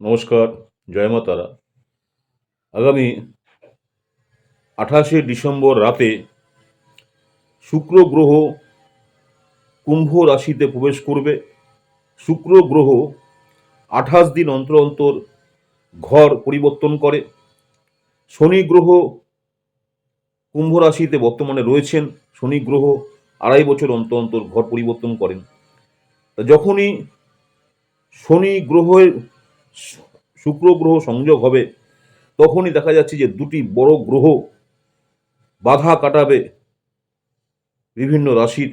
নমস্কার, জয় মা তারা। আগামী আঠাশে ডিসেম্বর রাতে শুক্র গ্রহ কুম্ভ রাশিতে প্রবেশ করবে। শুক্র গ্রহ আঠাশ দিন অন্তর অন্তর ঘর পরিবর্তন করে। শনি গ্রহ কুম্ভ রাশিতে বর্তমানে রয়েছেন। শনি গ্রহ আড়াই বছর অন্তর অন্তর ঘর পরিবর্তন করেন। যখনই শনি গ্রহের শুক্র গ্রহ সংযোগ হবে, তখনই দেখা যাচ্ছে যে দুটি বড় গ্রহ বাধা কাটাবে বিভিন্ন রাশির।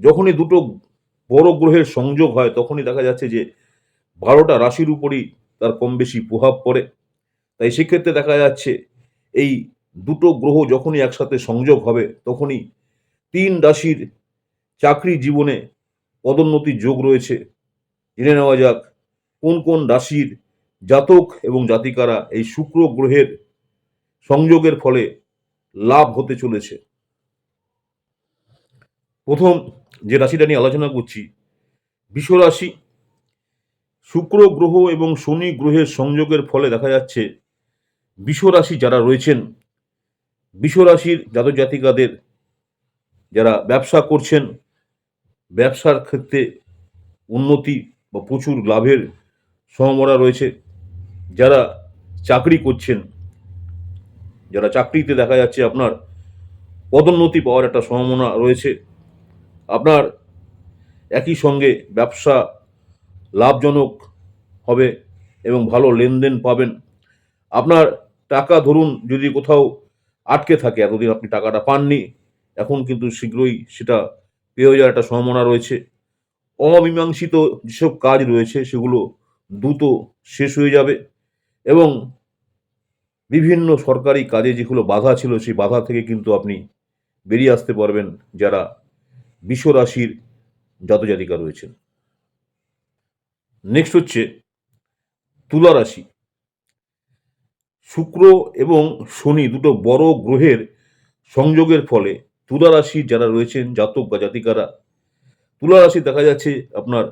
যখনই দুটো বড় গ্রহের সংযোগ হয়, তখনই দেখা যাচ্ছে যে বারোটা রাশির উপরই তার কম বেশি প্রভাব পড়ে। তাই সেক্ষেত্রে দেখা যাচ্ছে এই দুটো গ্রহ যখনই একসাথে সংযোগ হবে, তখনই তিন রাশির চাকরি জীবনে পদোন্নতির যোগ রয়েছে। জেনে নেওয়া যাক কোন কোন রাশির জাতক এবং জাতিকারা এই শুক্র গ্রহের সংযোগের ফলে লাভ হতে চলেছে? প্রথম যে রাশিটা নিয়ে আলোচনা করছি বিশ্বরাশি শুক্র গ্রহ এবং শনি গ্রহের সংযোগের ফলে দেখা যাচ্ছে বিশ্বরাশি যারা রয়েছেন বিশ্বরাশির রাশির জাতক জাতিকাদের যারা ব্যবসা করছেন, ব্যবসার ক্ষেত্রে উন্নতি বা প্রচুর লাভের সম্ভাবনা রয়েছে। যারা চাকরি করছেন, যারা চাকরিতে দেখা যাচ্ছে আপনার পদোন্নতি পাওয়ার একটা সম্ভাবনা রয়েছে, আপনার একই সঙ্গে ব্যবসা লাভজনক হবে এবং ভালো লেনদেন পাবেন। আপনার টাকা ধরুন যদি কোথাও আটকে থাকে, এতদিন আপনি টাকাটা পাননি, এখন কিন্তু শীঘ্রই সেটা পেয়ে যাওয়ার একটা সম্ভাবনা রয়েছে। অমীমাংসিত যেসব কাজ রয়েছে, সেগুলো দ্রুত শেষ হয়ে যাবে এবং বিভিন্ন সরকারি কাজে যেগুলো বাধা ছিল, সেই বাধা থেকে কিন্তু আপনি বেরিয়ে আসতে পারবেন যারা বিশ্ব রাশির জাতজাতিকা রয়েছেন। নেক্সট হচ্ছে তুলা রাশি। শুক্র এবং শনি দুটো বড় গ্রহের সংযোগের ফলে তুলা রাশির যারা রয়েছেন, জাতক বা জাতিকারা, তুলা রাশি দেখা যাচ্ছে আপনার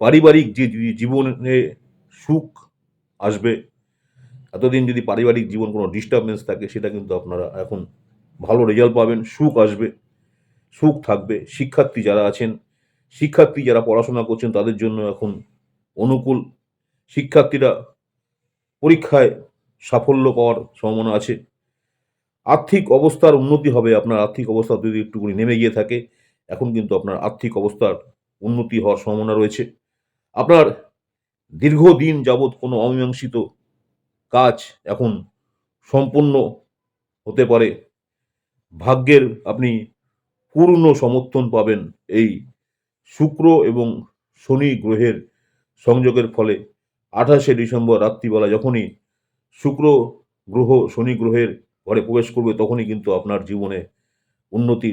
পারিবারিক যে জীবনে সুখ আসবে, এতদিন যদি পারিবারিক জীবন কোনো ডিস্টারবেন্স থাকে, সেটা কিন্তু আপনারা এখন ভালো রেজাল্ট পাবেন, সুখ আসবে, সুখ থাকবে। শিক্ষার্থী যারা আছেন, শিক্ষার্থী যারা পড়াশোনা করছেন, তাদের জন্য এখন অনুকূল। শিক্ষার্থীরা পরীক্ষায় সাফল্য পাওয়ার সম্ভাবনা আছে। আর্থিক অবস্থার উন্নতি হবে, আপনার আর্থিক অবস্থা যদি একটুখানি নেমে গিয়ে থাকে, এখন কিন্তু আপনার আর্থিক অবস্থার উন্নতি হওয়ার সম্ভাবনা রয়েছে। আপনার দীর্ঘদিন যাবৎ কোনো অমীমাংসিত কাজ এখন সম্পূর্ণ হতে পারে। ভাগ্যের আপনি পূর্ণ সমর্থন পাবেন এই শুক্র এবং শনি গ্রহের সংযোগের ফলে। আঠাশে ডিসেম্বর রাত্রিবেলা যখনই শুক্র গ্রহ শনি গ্রহের ঘরে প্রবেশ করবে তখনই কিন্তু আপনার জীবনে উন্নতি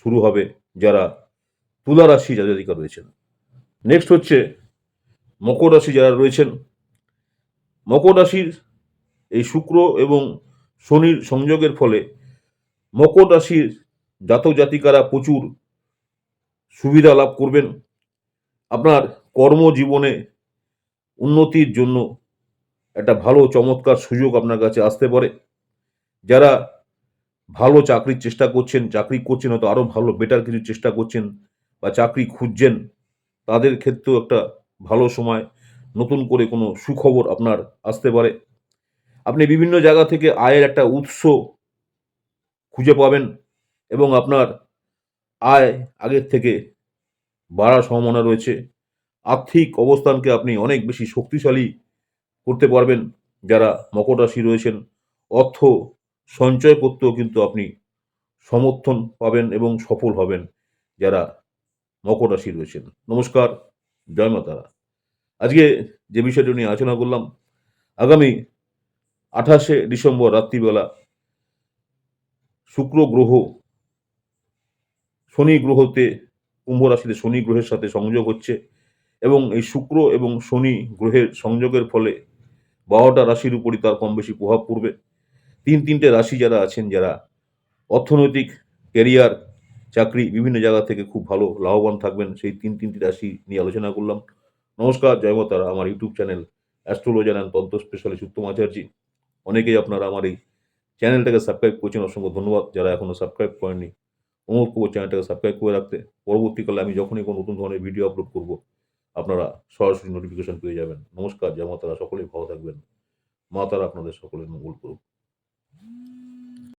শুরু হবে, যারা তুলা রাশি জাতিকা রয়েছেন। নেক্সট হচ্ছে মকর রাশি যারা রয়েছেন মকর রাশির এই শুক্র এবং শনির সংযোগের ফলে মকর রাশির জাতক জাতিকারা প্রচুর সুবিধা লাভ করবেন। আপনার কর্মজীবনে উন্নতির জন্য একটা ভালো চমৎকার সুযোগ আপনার কাছে আসতে পারে। যারা ভালো চাকরির চেষ্টা করছেন, চাকরি করছেন, হয়তো আরও ভালো বেটার কিছু চেষ্টা করছেন বা চাকরি খুঁজছেন, তাদের ক্ষেত্রেও একটা ভালো সময়, নতুন করে কোনো সুখবর আপনার আসতে পারে। আপনি বিভিন্ন জায়গা থেকে আয়ের একটা উৎস খুঁজে পাবেন এবং আপনার আয় আগের থেকে বাড়ার সম্ভাবনা রয়েছে। আর্থিক অবস্থানকে আপনি অনেক বেশি শক্তিশালী করতে পারবেন। যারা মকর রাশি রয়েছেন, অর্থ সঞ্চয় করতেও কিন্তু আপনি সমর্থন পাবেন এবং সফল হবেন যারা মকর রাশি রয়েছেন। নমস্কার, জয় মাতারা। আজকে যে বিষয়টি নিয়ে আলোচনা করলাম, আগামী আঠাশে ডিসেম্বর রাত্রিবেলা শুক্র গ্রহ, শনি গ্রহতে, কুম্ভ রাশিতে শনি গ্রহের সাথে সংযোগ হচ্ছে এবং এই শুক্র এবং শনি গ্রহের সংযোগের ফলে বারোটা রাশির উপরই তার কম বেশি প্রভাব পড়বে। তিন তিনটে রাশি যারা আছেন, যারা অর্থনৈতিক, ক্যারিয়ার, চাকরি বিভিন্ন জায়গা থেকে খুব ভালো, লাভবান থাকবেন, সেই তিন তিনটি রাশি নিয়ে আলোচনা করলাম। নমস্কার, জয় মাতারা আমার YouTube channel astrologer and tantra specialist Uttam Acharya. অনেকেই আপনারা আমার এই চ্যানেলটাকে সাবস্ক্রাইব করছেন, অসংখ্য ধন্যবাদ। যারা এখনও সাবস্ক্রাইব করেননি, অনুরোধ করব চ্যানেলটাকে সাবস্ক্রাইব করে রাখতে। পরবর্তীকালে আমি যখনই কোনো নতুন ধরনের ভিডিও আপলোড করব, আপনারা সরাসরি নোটিফিকেশন পেয়ে যাবেন। নমস্কার, জয় মাতারা সকলেই ভালো থাকবেন। মা তারা আপনাদের সকলের মঙ্গল করুক।